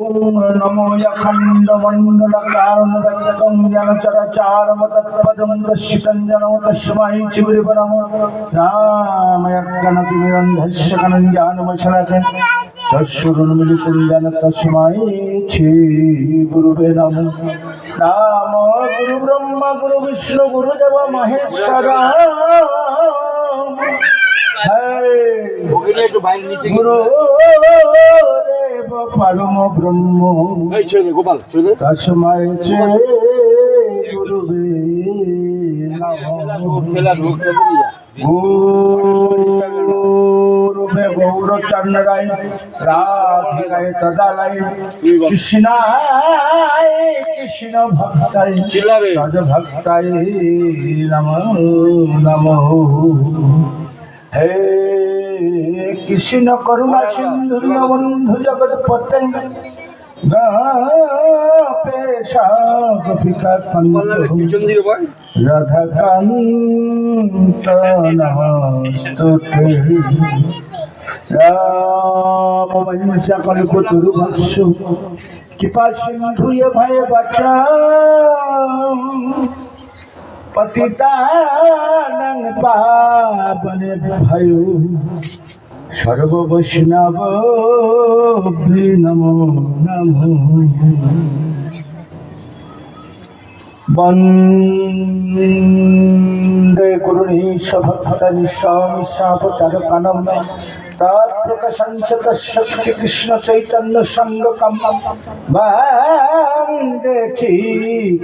नमो यखण्डमण्डलकारणगच्छतं जनचरचारमतत्पदं दश्यकं जनो तस्मै चिबुरिव नमो रामयक्कनतिमिदन्धस्य कनं ज्ञानमशलकं चक्षुरुन्मिलितं जन तस्मै चिबुरुवे नमो राम गुरुब्रह्म गुरुविष्णु गुरुदेव महेश्वरा পরম ব্রহ্ম। গোপাল। তস্মাই চে গুরুবে গৌরচন্দ্রায় রাধিকায় তদালয় কৃষ্ণায় কৃষ্ণ ভক্তায় চিল্লাবে। তদ ভক্তায় নমঃ নমঃ। হে কৃষ্ণ করুণা সিন্ধু বন্ধু জগৎ পতে। রাধাকান্ত ভৎস কৃপা সিন্ধুয়ে ভয়ে বাচা। পতিতানং পাবন ভয়ো সর্ব বৈষ্ণব নমো নমো গুরুণীশ ভক্তানি স্বামিশাবতারকানম তৎপ্রকাশঞ্চ তশক্তি কৃষ্ণ চৈতন্য সঙ্গকম।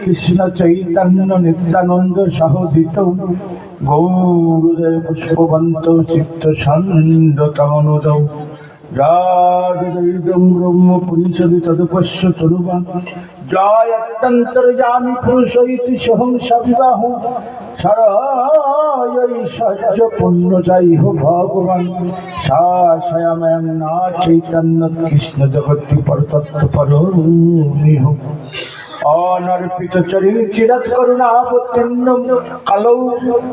কৃষ্ণ চৈতন্য নিত্যানন্দ সহদিত। গৌরদয় পুষ্পবন্ত চিত্ত ছন্দ তমনোদৌ। রাগদৈদম ব্রহ্ম পুনিশদি তদপস্য জয় অত্যন্তর্যামি পুরুষ ইতি সোহং সবিবাহ সরয় সহ্য পুণ্য যাই হো ভগবান। শাশয়াময়ং না চৈতন্য কৃষ্ণ জগতি পরতত্ত্ব পরমিহ অনর্পিত কালৌ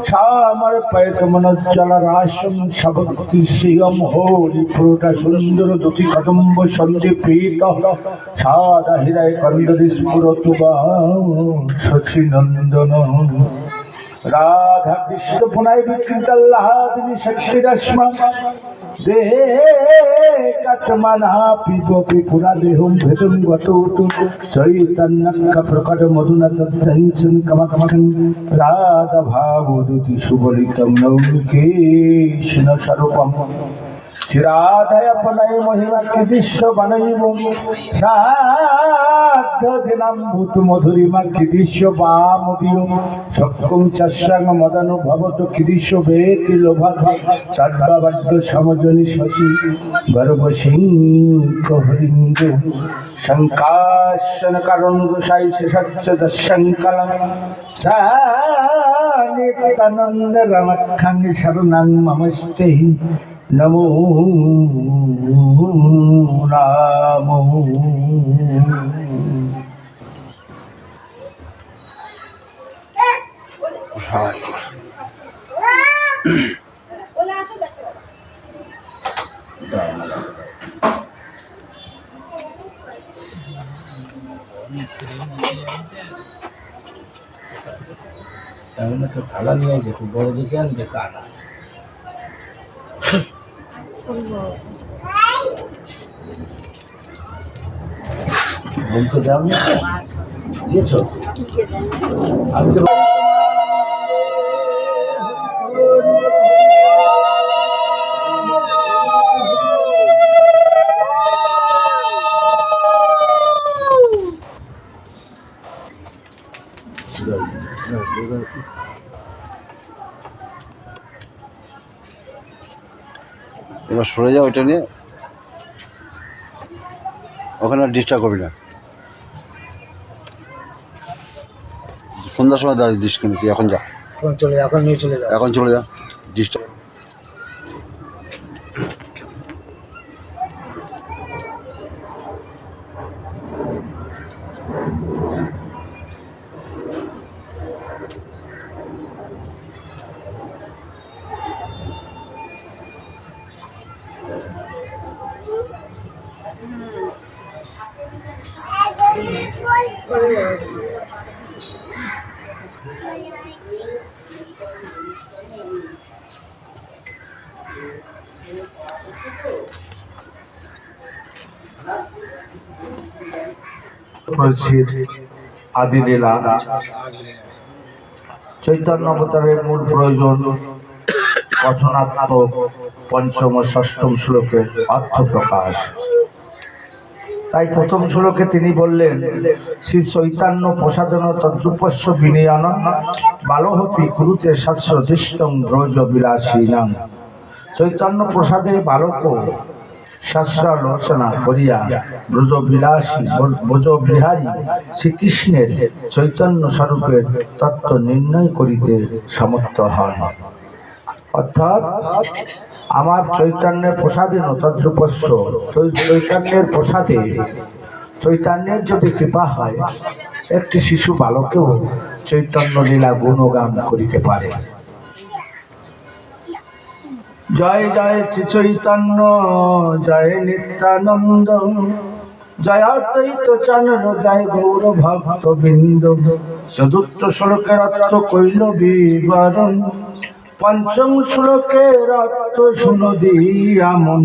সামর পয়ত রাসম সভক্তি শ্রিয়ম হরি প্রোটা সুন্দর দুটি কদম্ব সন্দীপীত সাদা হৃদয় কন্দরি স্ফুরত সচিনন্দন রাধা কৃষ্ণ পুনায় বিকৃত আল্লাহাদিনী শক্তি দেহে কাতমানা পিব পিপুরা দেহম ভেদম গত চৈতন্যক্ষ প্রকট মধুনা তদ্দংসন কমকমকন রাধা ভাবুদুতি সুবলিতম নৌমি কৃষ্ণ স্বরূপম। চিরাদয় পনয় মহিমা কৃদিশ্ব বনৈব দশঙ্কলম নিত্যানন্দ মমস্তে। নমো। বড় দেখে আনবে তা না বলতে দাও না। দিয়েছ আমি তো এবার সরে যাও ওইটা নিয়ে। ওখানে আর ডিস্টার্ব করবি না। সন্ধ্যার সময় দাঁড়িয়ে দিস কিনেছি এখন যা। এখন চলে যা এখন নিয়ে চলে যাও এখন চলে যা। ডিস্টার্ব তুলসীর আদি লীলা চৈতন্য অবতারের মূল প্রয়োজন কথনাত্মক পঞ্চম ও ষষ্ঠম শ্লোকের অর্থ প্রকাশ। তাই প্রথম শ্লোকে তিনি বললেন, শ্রী চৈতন্য প্রসাদন তদ্রুপস্য বিনয়ানন বালহপি কুরুতে শাস্ত্রদিষ্টং ব্রজ বিলাসীনাং। চৈতন্য প্রসাদে বালক শাস্ত্রালোচনা করিয়া ব্রজ বিলাসী ব্রজ বিহারী শ্রীকৃষ্ণের চৈতন্য স্বরূপের তত্ত্ব নির্ণয় করিতে সমর্থ হন। অর্থাৎ আমার চৈতন্যের প্রসাদে নতদ্রুপস্য চৈতন্যের প্রসাদে চৈতন্যের যদি কৃপা হয়, একটি শিশু বালকেও চৈতন্য লীলা গুণগান করিতে পারে। জয় জয় শ্রী চৈতন্য, জয় নিত্যানন্দ। জয় অদ্বৈত জয় গৌর ভক্ত বিন্দু চতুর্থ শ্লোকের কইল বিবরণ পঞ্চম শ্লোকের অর্থ শুনো দিয়ামন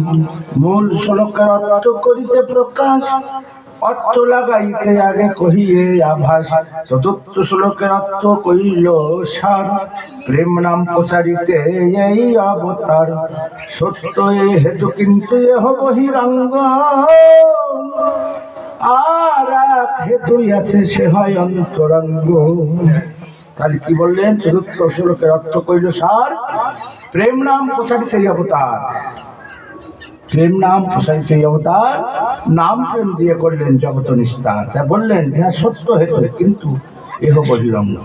মূল শ্লোকের অর্থ করিতে প্রকাশ, অর্থ লাগাইতে আগে কহিয়ে আভাস। চতুর্থ শ্লোকের অর্থ কইল সার, প্রেম নাম প্রচারিতে এই অবতার। সত্য এ হেতু কিন্তু এহ বহিরঙ্গ। আর এক হেতুই আছে সে হয় অন্তরঙ্গ। তাহলে কি বললেন? চতুর্থ শ্লোকের অর্থ কইল সার, প্রেম নাম প্রচারিত অবতার। প্রেম নাম প্রসারিত অবতার, নাম প্রেম দিয়ে করলেন জগত নিস্তার। তাই বললেন হ্যাঁ সত্য হেতু, কিন্তু এহ বহিরঙ্গ।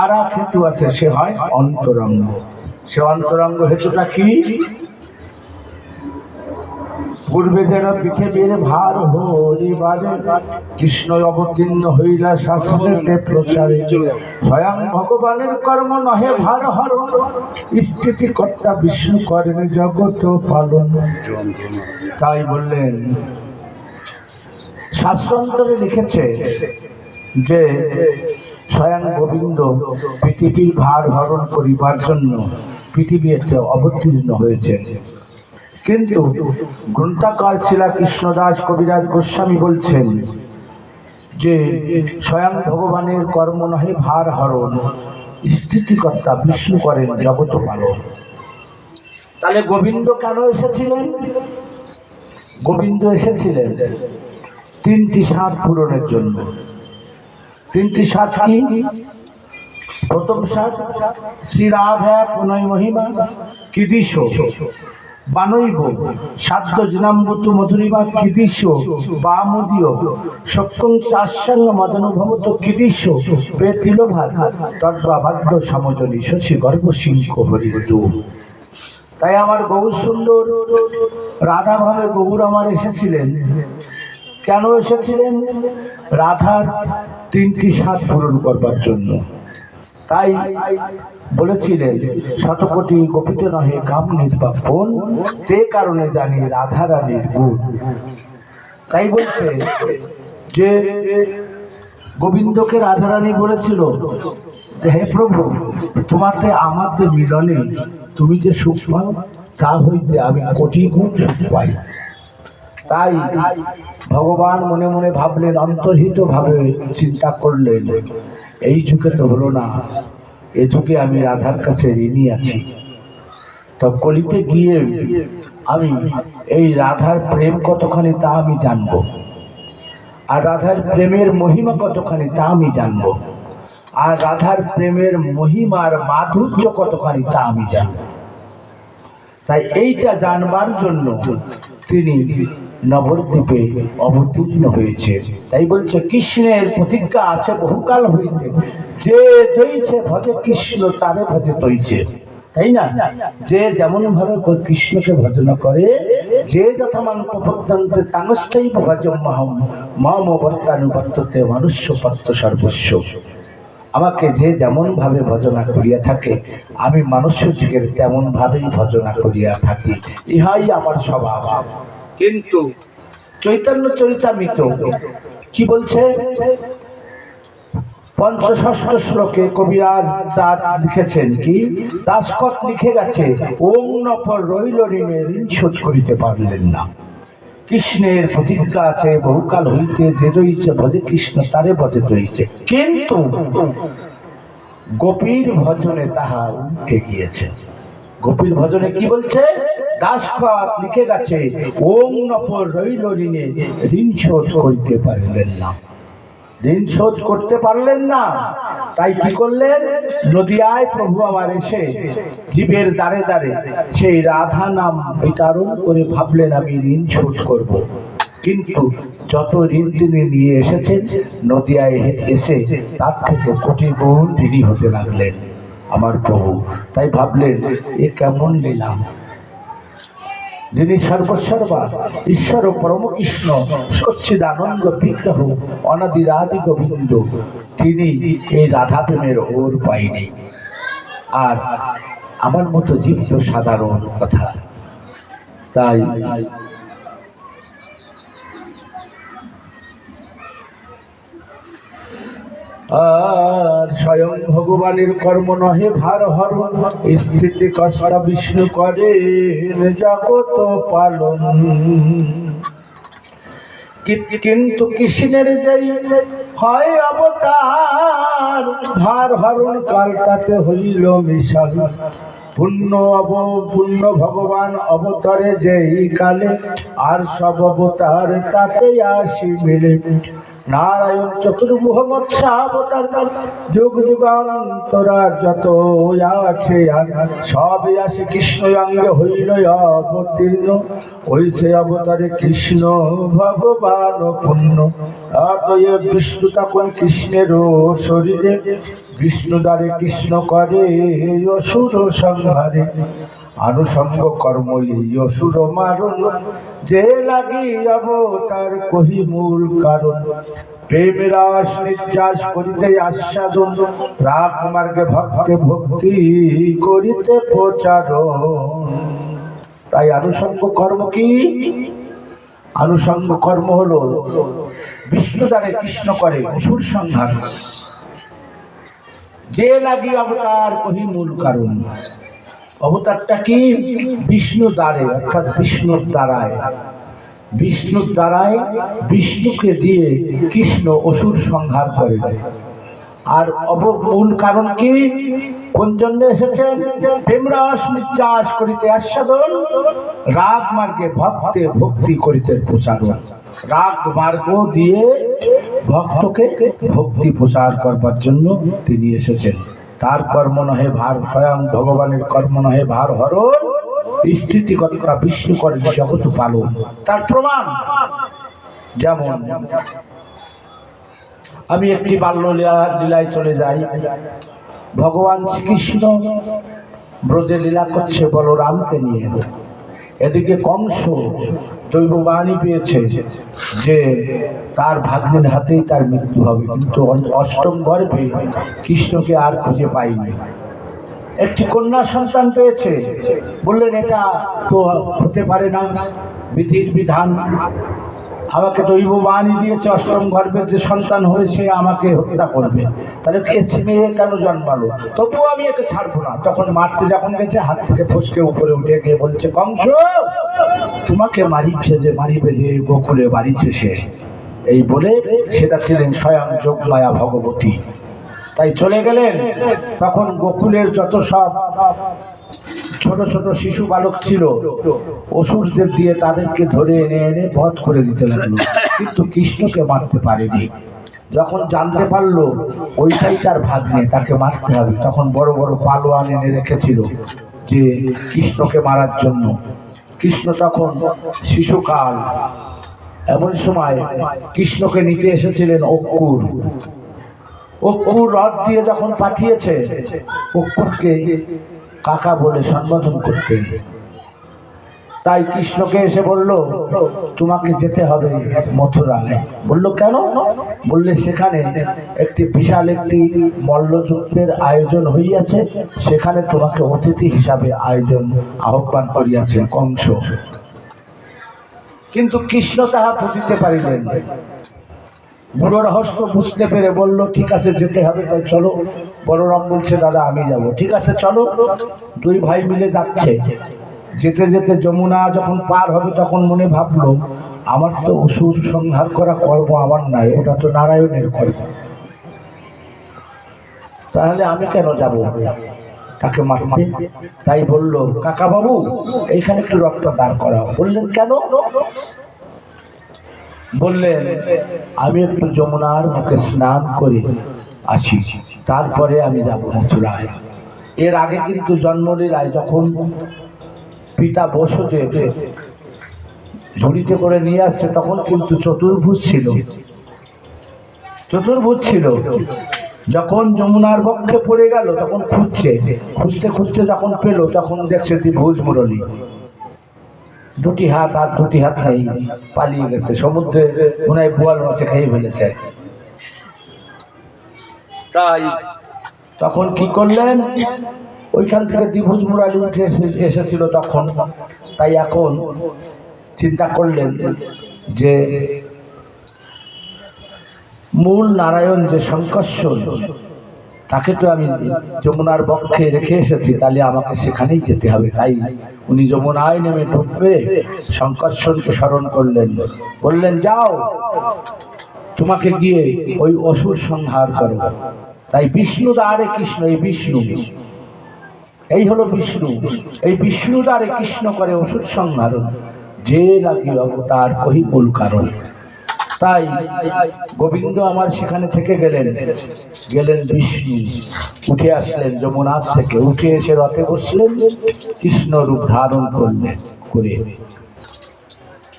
আর এক হেতু আছে, সে হয় অন্তরঙ্গ। সে অন্তরঙ্গ হেতুটা কি? পূর্বে যেন পৃথিবীর ভার হরিবারে কৃষ্ণ অবতীর্ণ হইলা শাস্ত্রেতে প্রচারে। স্বয়ং ভগবানের কর্ম নহে ভার হর স্থিতি কর্তা বিষ্ণু করেন জগত পালন। তাই বললেন, শাস্ত্রান্তরে লিখেছে যে, স্বয়ং গোবিন্দ পৃথিবীর ভার হরণ করিবার জন্য পৃথিবীতে অবতীর্ণ হয়েছে কিন্তু গ্রন্থাকার ছিলা কৃষ্ণদাস কবিরাজ গোস্বামী বলছেন যে স্বয়ং ভগবানের কর্ম নহে ভার হরণ, স্থিতিকর্তা বিষ্ণু করেন জগত পালন। তাহলে গোবিন্দ কেন এসেছিলেন? গোবিন্দ এসেছিলেন তিনটি সাত পূরণের জন্য। তিনটি সাত কি? প্রথম সাত শ্রী রাধা পুনয় মহিমা, কিদিশ। বানৈব সাধ্য জনাম্বতু মধুরিমা কিদিশ বামদীয় সক্ষং চাষাঙ্গ মদনুভবত কিদিশ পেতিলোভার তদ্বাবাদ্য সমজনী শশী গর্ভ সিংহ হরিদু তাই আমার গৌর সুন্দর রাধা ভাবে গৌর আমার এসেছিলেন। কেন এসেছিলেন? রাধার তিনটি স্বাদ পূরণ করবার জন্য। তাই বলেছিলেন, শতকোটি গোপিত নহে কাম নির্বাপন তে কারণে জানি রাধা রানীর গুণ। তাই বলছে যে, গোবিন্দকে রাধারানী বলেছিল হে প্রভু, তোমাতে আমার যে মিলনে তুমি যে সুখ পাও, তা হইতে আমি কোটি গুণ সুখ পাই। তাই ভগবান মনে মনে ভাবলেন অন্তর্হিত ভাবে চিন্তা করলেন, এই যুগে তো হলো না। এ যুগে আমি রাধার কাছে ঋণী আছি। তো কলিতে গিয়ে আমি এই রাধার প্রেম কতখানি তা আমি জানব। আর রাধার প্রেমের মহিমা কতখানি তা আমি জানব। আর রাধার প্রেমের মহিমার মাধুর্য কতখানি তা আমি জানব। তাই এইটা জানবার জন্য তিনি নবদ্বীপে অবতীর্ণ হয়েছে। তাই বলছে, কৃষ্ণের প্রতিজ্ঞা আছে বহুকাল হইতে। যে জয়ছে ভজে কৃষ্ণ, তারে ভজে তৈছে। তাই না? যে যেমন ভাবে কৃষ্ণকে ভজনা করে, যে ভজম পত্র সর্বস্ব। আমাকে যে যেমন ভাবে ভজনা করিয়া থাকে, আমি মানুষ্য যুগের তেমন ভাবেই ভজনা করিয়া থাকি। ইহাই আমার স্বভাব। কিন্তু চৈতন্য চরিতামিত। কি বলছে? পঞ্চষষ্ঠ শ্লোকে কবিরাজ চাঁদ লিখেছেন কি? দাসকত লিখে গেছে রইল ঋণে, ঋণ শোধ করিতে পারলেন না। কৃষ্ণের প্রতিজ্ঞা আছে, বহুকাল হইতে যে রইছে, ভজে কৃষ্ণ, তারে ভজে রইছে। কিন্তু গোপীর ভজনে তাহা উঠে গিয়েছে। গোপীর ভজনে কি বলছে? দাসকত লিখে গেছে, ওম নপর রইল ঋণে, ঋণ শোধ করতে পারলেন না। ঋণ শোধ করতে পারলেন না। তাই কি করলেন? নদিয়ায় প্রভু আমার এসে জীবের দ্বারে দ্বারে সেই রাধা নাম বিতরণ করে ভাবলেন, আমি ঋণ শোধ করব। কিন্তু যত ঋণ তিনি নিয়ে এসেছেন, নদিয়ায় এসে তার থেকে কোটি গুণ ঋণী হতে লাগলেন। আমার প্রভু। তাই ভাবলেন, এ কেমন নিলাম যিনি সর্বসর্বা, ঈশ্বর পরম কৃষ্ণ সচ্ছিদানন্দ বিগ্রহ, অনাদিরাদি গোবিন্দ, তিনি এই রাধা প্রেমের ওর পাইনি আর আমার মতো জীব তো সাধারণ কথা। তাই আর স্বয়ং ভগবানের কর্ম নহে ভার হর। স্থিতি কষ্ট বিষ্ণু করে জগত পালন। কিন্তু কৃষ্ণের যাই হয় অবতার, ভার হরণ কাল তাতে হইল মিশন। পুণ্য অব পুণ্য ভগবান অবতারে যেই কালে আর সব অবতার তাতে আসি মিলে। নারায়ণ চতুর্ভুহ মৎস্যাবতার যুগ যুগান্তরার যত আছে সবই আসে কৃষ্ণ অঙ্গে হইল অবতীর্ণ। হইছে অবতারে কৃষ্ণ ভগবান পুণ্য। অতএব বিষ্ণু তখন কৃষ্ণের শরীরে। বিষ্ণু দ্বারে কৃষ্ণ করে অসুর সংহারে। আনুষঙ্গ কর্ম এই অসুর মারণ। যে লাগি অবতার কহি মূল কারণ। প্রেম রাস নির্যাস করিতে আস্বাদন রাগ মার্গে ভক্তে ভক্তি করিতে প্রচারণ। তাই আনুষঙ্গ কর্ম কি? আনুষঙ্গ কর্ম হলো বিষ্ণু দ্বারে কৃষ্ণ করে অসুর সংহার যে লাগি অবতার কহি মূল কারণ। অবতারটা কি? বিষ্ণু দ্বারে, অর্থাৎ বিষ্ণুর দ্বারায়। বিষ্ণুর দ্বারায় বিষ্ণুকে দিয়ে কৃষ্ণ অসুর সংহার করে। আর অবমূল কারণ কি? কোন জন্য এসেছেন প্রেমরস নিঃশ্বাস করিতে আস্বাদন, রাগ মার্গে ভক্তে ভক্তি করিতে প্রচারণ। রাগ মার্গ দিয়ে ভক্তকে ভক্তি প্রচার করবার জন্য তিনি এসেছেন। তার কর্ম নহে ভার, স্বয়ং ভগবানের কর্ম নহে ভার হরণ। স্থিতিকর্তা বিষ্ণু করেন জগৎ পালন। তার প্রমাণ। যেমন, আমি একটি বাল্য লীলা- লীলায় চলে যাই। ভগবান শ্রীকৃষ্ণ ব্রজে লীলা করছে বলরামকে নিয়ে। এদিকে কংস দৈব পেয়েছে যে তার ভাগ্নের হাতেই তার মৃত্যু হবে, কিন্তু অষ্টম গর্ভে কৃষ্ণকে আর খুঁজে পাইনি একটি কন্যা সন্তান পেয়েছে। বললেন, এটা তো হতে পারে না। বিধির বিধান আমাকে দৈব বাণী দিয়েছে, অষ্টম গর্ভের যে সন্তান হয়েছে আমাকে হত্যা করবে। তাহলে এ মেয়ে কেন জন্মালো? তবুও আমি একে ছাড়বো না। তখন মারতে যখন গেছে, হাত থেকে ফসকে উপরে উঠে গিয়ে বলছে, কংস, তোমাকে মারিছে যে, মারিবে যে, গোকুলে বাড়িছে সে। এই বলে সেটা ছিলেন স্বয়ং যোগমায়া ভগবতী। তাই চলে গেলেন। তখন গোকুলের যত সব ছোট ছোট শিশু বালক ছিল। অসুরদের দিয়ে তাদেরকে ধরে এনে এনে বধ করে দিতে লাগল। কিন্তু কৃষ্ণকে মারতে পারেনি। যখন জানতে পারল, ওইটাই তার ভাগ্নে, তাকে মারতে হবে। তখন বড় বড় পালোয়ান এনে রেখেছিল যে কৃষ্ণকে মারার জন্য। কৃষ্ণ তখন শিশুকাল, এমন সময় কৃষ্ণকে নিতে এসেছিলেন অক্কুর। অক্কুর রথ দিয়ে যখন পাঠিয়েছে, অক্কুরকে কাকা বলে সম্বোধন করতেন তাই কৃষ্ণকে এসে বলল, তোমাকে যেতে হবে মথুরায়। বলল, কেন? বললে, সেখানে একটি বিশাল একটি মল্লযুদ্ধের আয়োজন হইয়াছে। সেখানে তোমাকে অতিথি হিসাবে আয়োজন আহ্বান করিয়াছেন কংস। কিন্তু কৃষ্ণ তাহা বুঝিতে পারিলেন। বুড়ো রহস্য বুঝতে পেরে বলল, ঠিক আছে, যেতে হবে, তাই চলো। বলরাম বলছে, দাদা, আমি যাব। ঠিক আছে, চলো। দুই ভাই মিলে যাচ্ছে। যেতে যেতে যমুনা যখন পার হবে, তখন মনে ভাবলো, আমার তো অসুর সংহার করা কর্ম আমার নাই, ওটা তো নারায়ণের কর্ম। তাহলে আমি কেন যাব? তাকে মারতে। তাই বলল কাকা বাবু এইখানে একটু রক্ত দাঁড় করাও। বললেন কেন? বললেন, আমি একটু যমুনার মুখে স্নান করে আসি, তারপরে আমি যাব মথুরায় এর আগে কিন্তু জন্মলীলায় যখন পিতা বসুদেব ঝুড়িতে করে নিয়ে আসছে, তখন কিন্তু চতুর্ভুজ ছিল। চতুর্ভুজ ছিল। যখন যমুনার বক্ষে পড়ে গেল, তখন খুঁজছে। খুঁজতে খুঁজতে যখন পেল, তখন দেখছে দ্বিভুজ মুরলী। দুটি হাত আর দুটি হাত নেই, পালিয়ে গেছে। সমুদ্রে মনে বোয়াল মাছে খেয়ে ফেলেছে। তাই তখন কি করলেন? ওইখান থেকে দ্বিভুজ মুরালি উঠে এসেছিল তখন। তাই এখন চিন্তা করলেন যে মূল নারায়ণ যে শঙ্কর্ষণ তাকে তো আমি যমুনার বক্ষে রেখে এসেছি, তাহলে আমাকে সেখানেই যেতে হবে, তাই উনি যমুনায় নেমে ঢুকবে শঙ্কর্ষণকে স্মরণ করলেন, বললেন, যাও, তোমাকে গিয়ে ওই অসুর সংহার করো। তাই বিষ্ণু দ্বারে কৃষ্ণ, এই বিষ্ণু, এই হলো বিষ্ণু, এই বিষ্ণু দ্বারে কৃষ্ণ করে অসুর সংহারণ যে লাগি অবতার কহি মূল কারণ। তাই গোবিন্দ আমার সেখানে থেকে গেলেন। গেলেন বিষ্ণু। উঠে আসলেন যমুনাথ থেকে। উঠে এসে রথে বসলেন। কৃষ্ণ রূপ ধারণ করলেন করে।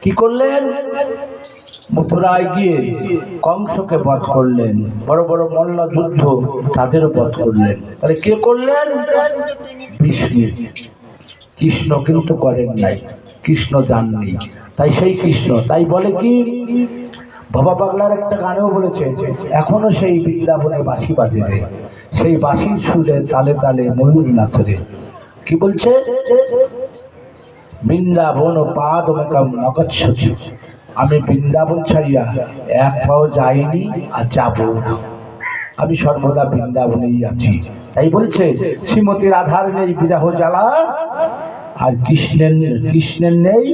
কি করলেন? মথুরায় গিয়ে কংসকে বধ করলেন। বড় বড় মল্ল যুদ্ধ তাদেরও বধ করলেন। তাহলে কে করলেন? বিষ্ণু। কৃষ্ণ কিন্তু করেন নাই। কৃষ্ণ জাননি। তাই সেই কৃষ্ণ। তাই বলে কি? বাবা পাগলার একটা গানেও বলেছে, এখনও সেই বৃন্দাবনে বাঁশি বাজে রে। সেই বাঁশির সুরে তালে তালে ময়ূর নাচে রে। কি বলছে? বৃন্দাবন পাদ মেকম আমি বৃন্দাবন ছাড়িয়া এক পাও যাইনি আর যাব না। আমি সর্বদা বৃন্দাবনেই আছি। তাই বলছে, শ্রীমতী রাধার নেই বিরাহ জ্বালা আর কৃষ্ণের কৃষ্ণের নেই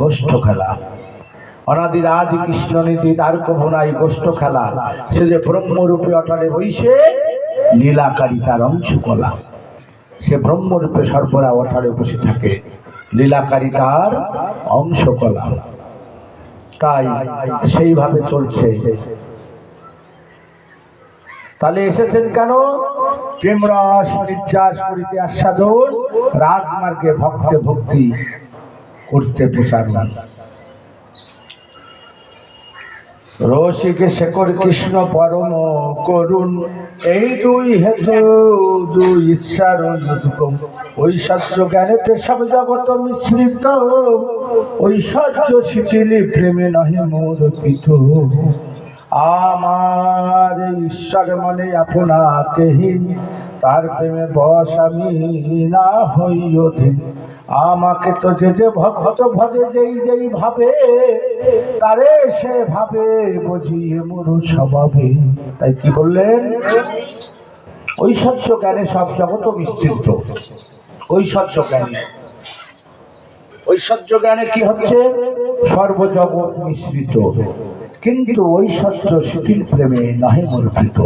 গোষ্ঠ খেলা অনাদির আদি কৃষ্ণ নীতি তার কভনাই গোষ্ঠ খেলা। সে যে ব্রহ্মরূপে অটলে বইছে, লীলাকারী তার অংশ কলা সে ব্রহ্মরূপে সর্বদা অটারে বসে থাকে, লীলাকারী তার অংশ কলা তাই সেইভাবে চলছে। তাহলে এসেছেন কেন? প্রেম রস নির্যাস করিতে আস্বাদন রাজমার্গে ভক্তে ভক্তি করতে প্রচার রসিকে শেখর কৃষ্ণ পরম করুণ, এই দুই হেতু, দুই ইচ্ছার যুগম। ঐশ্বর্য জ্ঞানেতে সব জগত মিশ্রিত, ঐশ্বর্য শিথিলি প্রেমে নহে মোর পিত আমার ঈশ্বর মনে আপনাকে তার প্রেমে বস আমি না হই অধীন আমাকে তো যে যে ভক্ত ভজে যেই যেই ভাবে, তারে সে ভাবে বুঝিয়ে মরু স্বভাবে। তাই কি বললেন? ঐশ্বর্য জ্ঞানে সব জগত বিস্তৃত ঐশ্বর্য জ্ঞানে। ঐশ্বর্য জ্ঞানে কি হচ্ছে? সর্বজগৎ মিশ্রিত। কিন্তু ঐশ্বর্য শিথিল প্রেমে নহে মর্পিত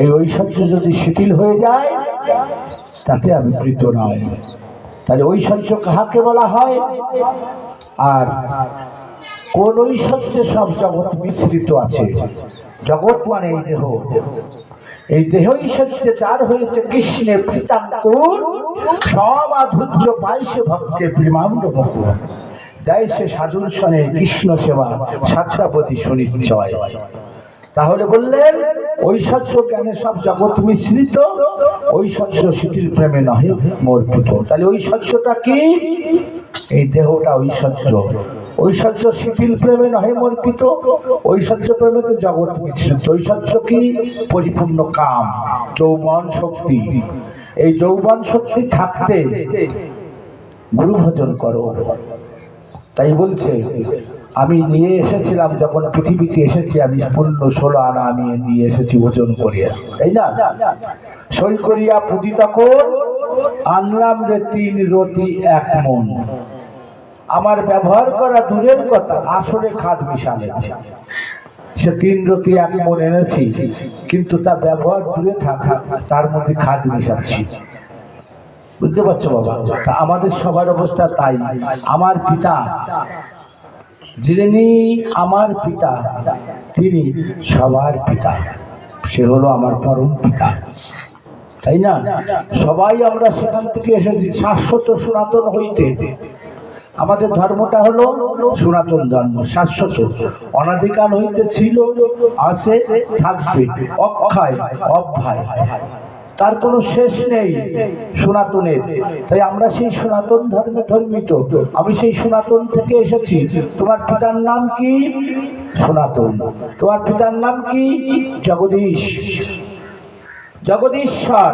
এই ঐশ্বর্য যদি শিথিল হয়ে যায়, তাতে আমি প্রীত নয় তাহলে ঐশ্বর্য কাহাকে বলা হয়? আর কোন ঐশ্বর্যে সব জগৎ মিশ্রিত আছে? জগৎ মানে এই দেহ। এই দেহ ঐশ্বর্যে যার হয়েছে। কৃষ্ণের প্রীতাঙ্কুর সমাধুর্য পাইছে ভক্তের প্রেমাণ্ড মুকুর দেয় সে সাধুর সনে কৃষ্ণ সেবা সাক্ষাপতি সুনিশ্চয়। তাহলে বললেন ঐশ্বর্য জ্ঞানে সব জগৎ মিশ্রিত ঐশ্বর্য শিথিল প্রেমে নহে মর্পিত তাহলে ঐশ্বর্যটা কি? এই দেহটা ঐশ্বর্য ঐশ্বর্য শিথিল প্রেমে নহে মর্পিত ঐশ্বর্য প্রেমেতে জগৎ মিশ্রিত। ঐশ্বর্য কি? পরিপূর্ণ কাম, যৌবন শক্তি। এই যৌবন শক্তি থাকতে গুরু ভজন করো। তাই বলছে, আমি নিয়ে এসেছিলাম, যখন পৃথিবীতে এসেছি, আমি পূর্ণ ষোলো আনা আমি নিয়ে এসেছি ওজন করিয়া। তাই না? সই করিয়া পুঁজি তখন আনলাম রে তিন রতি এক মন। আমার ব্যবহার করা দূরের কথা, আসলে খাদ মিশালে। সে তিন রতি এক মন এনেছি, কিন্তু তা ব্যবহার দূরে থাকা, তার মধ্যে খাদ মিশাচ্ছি। বুঝতে পারছ বাবা? তা আমাদের সবার অবস্থা তাই। আমার পিতা, যিনি আমার পিতা, তিনি সবার পিতা। সে হলো আমার পরম পিতা। তাই না? সবাই আমরা সেখান থেকে এসেছি শাশ্বত সনাতন হইতে। আমাদের ধর্মটা হলো সনাতন ধর্ম, শাশ্বত। অনাদিকাল হইতে ছিল, আছে, থাকবে, অক্ষয় অভ্যায় তার কোনো শেষ নেই সনাতনের। তাই আমরা সেই সনাতন ধর্মে ধর্মিত। আমি সেই সনাতন থেকে এসেছি। তোমার পিতার নাম কি? সনাতন। তোমার পিতার নাম কি? জগদীশ। জগদীশ্বর।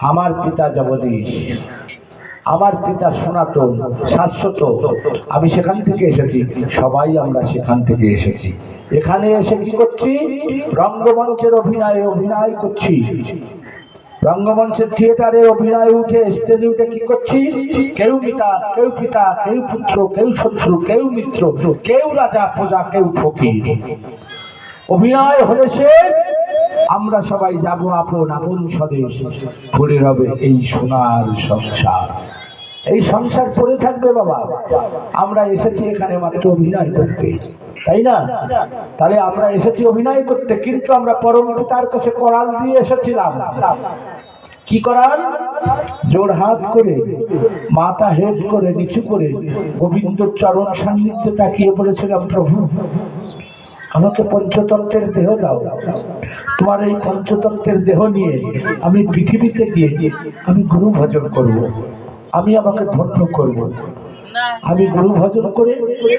আমার পিতা জগদীশ। আমার পিতা সনাতন, শাশ্বত। আমি সেখান থেকে এসেছি। সবাই আমরা সেখান থেকে এসেছি। এখানে এসে কি করছি? রঙ্গমঞ্চের অভিনয়ে অভিনয় করছি। রঙ্গমঞ্চের থিয়েটারে অভিনয় উঠে স্টেজে উঠে কি করছি? কেউ পিতা কেউ পিতা, কেউ পুত্র, কেউ শত্রু, কেউ মিত্র, কেউ রাজা, প্রজা, কেউ ফকির। অভিনয় হলে সে, আমরা সবাই যাব আপন আপন স্বদেশ। পড়ে রবে এই সোনার সংসার। এই সংসার পড়ে থাকবে বাবা। আমরা এসেছি এখানে মাত্র অভিনয় করতে। তাই না তাহলে আমরা এসেছি অভিনয় করতে, কিন্তু আমরা পরম পিতার কাছে করাল দিয়ে এসেছিলাম কি করাল জোর হাত করে, মাথা হেড করে, নিচু করে গোবিন্দ চরণ সান্নিধ্যে তাকিয়ে বলেছিলাম, প্রভু, আমাকে পঞ্চতত্ত্বের দেহ দাও তোমার এই পঞ্চতত্ত্বের দেহ নিয়ে আমি পৃথিবীতে গিয়ে আমি গুরু ভজন করব। আমি আমাকে ধন্য করব। আমি গুরু ভজন করে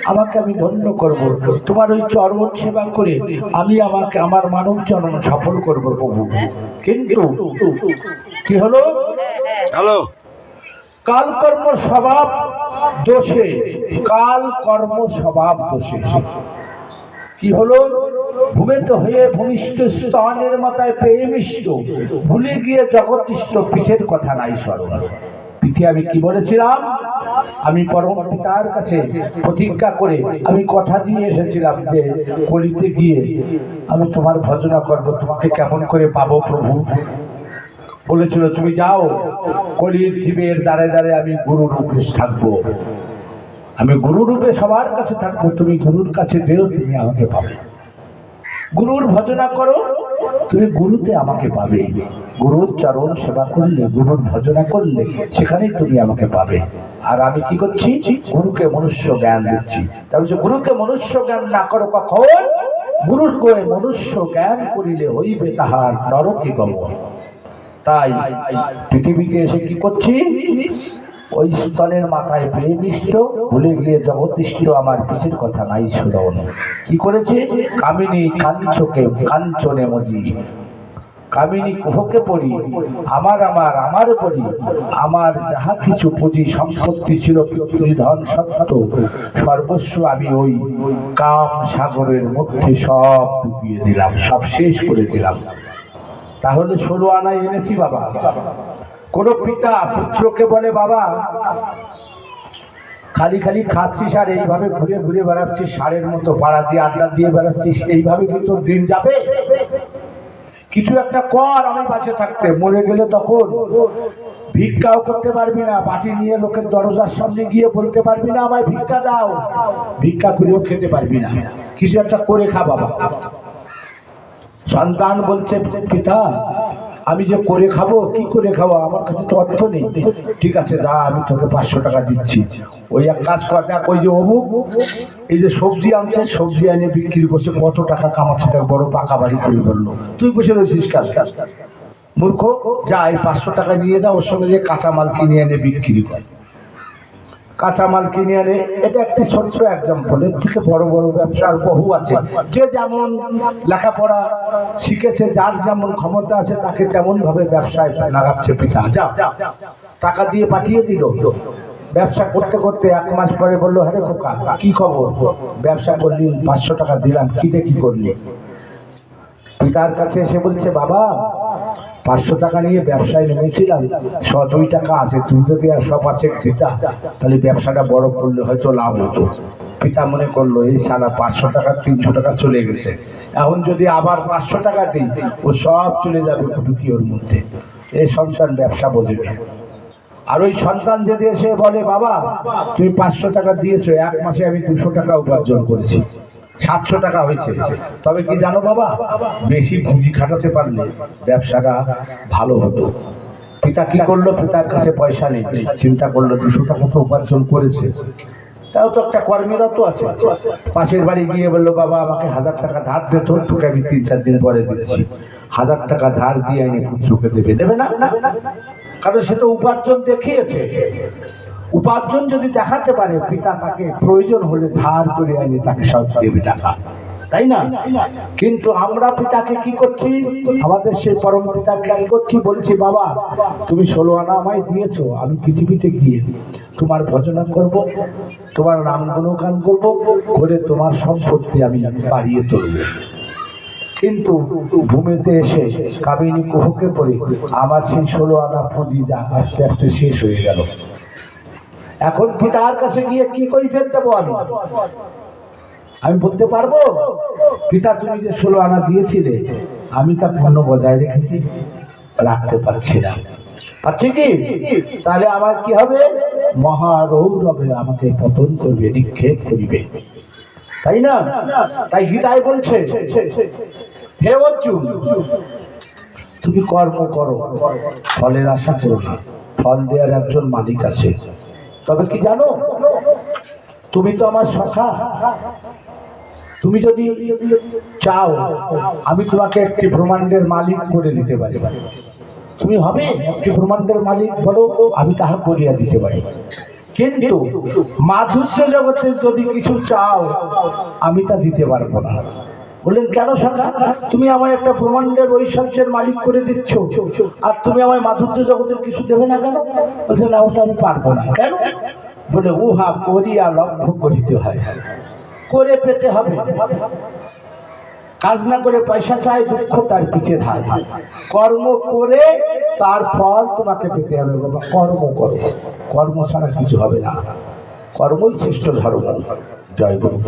আমাকে আমি ধন্য করব। তোমার ওই চরণ সেবা করে আমি আমাকে আমার মানব জন্ম সফল করব প্রভু। কিন্তু কি হলো? হ্যালো। কাল কর্ম স্বভাব দোষে কাল কর্ম স্বভাব দোষে। কি হলো? ভূমিত হয়ে ভূমিষ্ঠ স্তনের মাথায় পেয়ে মিষ্ট ভুলে গিয়ে জগৎিষ্ট পিছের কথা নাই স্মরণ। পিঠে আমি কি বলেছিলাম? আমি পরম পিতার কাছে প্রতিজ্ঞা করে আমি কথা দিয়ে এসেছিলাম যে কলিতে গিয়ে আমি তোমার ভজনা করব। তোমাকে কেমন করে পাবো প্রভু? বলেছিল, তুমি যাও কলির জীবের দ্বারে দ্বারে আমি গুরু রূপে থাকব। আমি গুরু রূপে সবার কাছে থাকব। তুমি গুরুর কাছে যেও, তুমি আমাকে পাবে। গুরুর ভজনা করো। তুমি গুরুতে আমাকে পাবে। গুরুর চরণ সেবা করলে, গুরুর ভজনা করলে, সেখানেই তুমি আমাকে পাবে। আর আমি কি করছি? গুরুকে মনুষ্য জ্ঞান দিচ্ছি। তা বলছে, গুরুকে মনুষ্য জ্ঞান না করো কখন? গুরুর করে মনুষ্য জ্ঞান করিলে হইবে তাহার নরকে গমন তাই পৃথিবীতে এসে কি করছি? ওই স্তনের মাথায় পেয়ে মিষ্ট ভুলে গিয়ে জগৎিষ্ট আমার পিছের কথা নাই শুধন। কি করেছে? কামিনী কাঞ্চকে, কাঞ্চনে মজি। কামিনী কুহকে পড়ি আমার আমার আমার পড়ি আমার যাহা কিছু পুঁজি সম্পত্তি ছিল পিতৃধন সত্য সর্বস্ব আমি ওই কাম সাগরের মধ্যে সব ডুবিয়ে দিলাম, সব শেষ করে দিলাম। তাহলে ষোলো আনায় এনেছি বাবা। কোন পিতা পুত্রকে বলে, বাবা, খালি খালি খাচ্ছিস আর এইভাবে ঘুরে ঘুরে বেড়াচ্ছিস সারের মতো পাড়া দিয়ে আড্ডা দিয়ে বেড়াচ্ছিস, এইভাবে কি তোর দিন যাবে? কিছু একটা কর আমি বাঁচে থাকতে, মরে গেলে তখন ভিক্ষাও করতে পারবি না, বাটি নিয়ে লোকের দরজার সামনে গিয়ে বলতে পারবি না আমায় ভিক্ষা দাও, ভিক্ষা করেও খেতে পারবি না, কিছু একটা করে খা বাবা। সন্তান বলছে, পিতা আমি যে করে খাব, কি করে খাব, আমার কাছে তো অর্থ নেই। ঠিক আছে দা আমি তোকে পাঁচশো টাকা দিচ্ছি। ওই এক কাজ কর, দেখ, ওই যে অমুক, এই যে সবজি আনছে, সবজি আনে বিক্রি করছে, কত টাকা কামাচ্ছে, দেখ, বড় পাকা বাড়ি করে বলল তুই বসে রয়েছিস কাজ কাজ কাজ। মূর্খ, যা, এই পাঁচশো টাকা নিয়ে যা, ওর সঙ্গে যে কাঁচামাল কিনে এনে বিক্রি কর। কাঁচামাল কিনে আনে। এটা একটি ছোট্ট এক্সাম্পল এর থেকে বড় বড় ব্যবসার বহু আছে। যে যেমন লেখাপড়া শিখেছে, যার যেমন ক্ষমতা আছে, তাকে তেমন ভাবে ব্যবসায় লাগাচ্ছে পিতা। যা টাকা দিয়ে পাঠিয়ে দিল। ব্যবসা করতে করতে এক মাস পরে বলল হ্যাঁ খোকা, কি খবর? ব্যবসা করলি, পাঁচশো টাকা দিলাম কি দেখি করলি? পিতার কাছে এসে বলছে, বাবা পাঁচশো টাকা নিয়ে ব্যবসায় নেমেছিলাম, শ দুই টাকা আছে, তুই যদি আর সব আছে দিতা তাহলে ব্যবসাটা বড় করলে হয়তো লাভ হতো। পিতা মনে করল, এই সারা পাঁচশো টাকা, তিনশো টাকা চলে গেছে। এখন যদি আবার পাঁচশো টাকা দিই, ও সব চলে যাবে কুটুকি ওর মধ্যে। এই সন্তান ব্যবসা বোঝে আর ওই সন্তান যদি এসে বলে, বাবা, তুমি পাঁচশো টাকা দিয়েছ, এক মাসে আমি দুশো টাকা উপার্জন করেছি। সাতশো টাকা হয়েছে। তবে কি জানো বাবা? বেশি পুঁজি খাটাতে পারলে ব্যবসাটা ভালো হতো। পিতা কি করল? পিতার কাছে পয়সা নেই। চিন্তা করল, দুশো টাকা তো উপার্জন করেছে। তাও তো একটা কর্মীরত আছে। পাশের বাড়ি গিয়ে বলল, বাবা, আমাকে হাজার টাকা ধার দে তো, তোকে আমি তিন চার দিন পরে দিচ্ছি। হাজার টাকা ধার দিয়ে এনে পুত্রকে দেবে। দেবে না? কারণ সে তো উপার্জন দেখিয়েছে। উপার্জন যদি দেখাতে পারে, পিতা তাকে প্রয়োজন হলে ধার করে এনে তাকে সব দেবে টাকা। তাই না? কিন্তু আমরা পিতাকে কি করছি? আমাদের সেই পরম পিতাকে কি করছি? বলছি, বাবা, তুমি ষোলো আনা আমায় দিয়েছ, আমি পৃথিবীতে গিয়ে তোমার ভজনা করব, তোমার নাম গুণগান করব, করে তোমার সম্পত্তি আমি বাড়িয়ে তুলব। কিন্তু ভূমিতে এসে কাবিনী কুহকে পড়ে আমার সেই ষোলো আনা পুঁজি যা আস্তে আস্তে শেষ হয়ে গেল। এখন পিতার কাছে গিয়ে কি কই ফের দেবো আমি? আমি বলতে পারব? পিতা, তুমি যে ষোলো আনা দিয়েছিলে, আমি তা পণ্য বজায় রেখেছি, রাখতে পারছি না। পাচ্ছি কি তাহলে আমার কি হবে? মহারৌরবে আমাকে পতন করবে, নিক্ষেপ করিবে। তাই না? তাই গীতায় বলছে, হে অর্জুন, তুমি কর্ম করো, ফলের আশা করো না। ফল দেওয়ার একজন মালিক আছে। তবে কি জানো? তুমি তো আমার সখা। তুমি যদি চাও, আমি তোমাকে একটি ব্রহ্মাণ্ডের মালিক করে দিতে পারি। তুমি হবে একটি ব্রহ্মাণ্ডের মালিক, বলো, আমি তাহা করিয়া দিতে পারি। কিন্তু মাধুর্য জগতের যদি কিছু চাও, আমি তা দিতে পারব না। বললেন, কেন সখা? তুমি আমায় একটা ব্রহ্মাণ্ডের ঐশ্বর্যের মালিক করে দিচ্ছ। আর তুমি আমায় মাধুর্য জগতের কিছু দেবে না কেন? বলছে, না, ওটা আমি পারব না। কেন? বলে, উহা করিয়া লক্ষ্য করিতে হয়। করে পেতে হবে। কাজ না করে পয়সা চাই, দুঃখ তার পিছে ধায় কর্ম করে তার ফল তোমাকে পেতে হবে বাবা। কর্ম করো। কর্ম ছাড়া কিছু হবে না। কর্মই শ্রেষ্ঠ ধর্ম। জয় গুরু।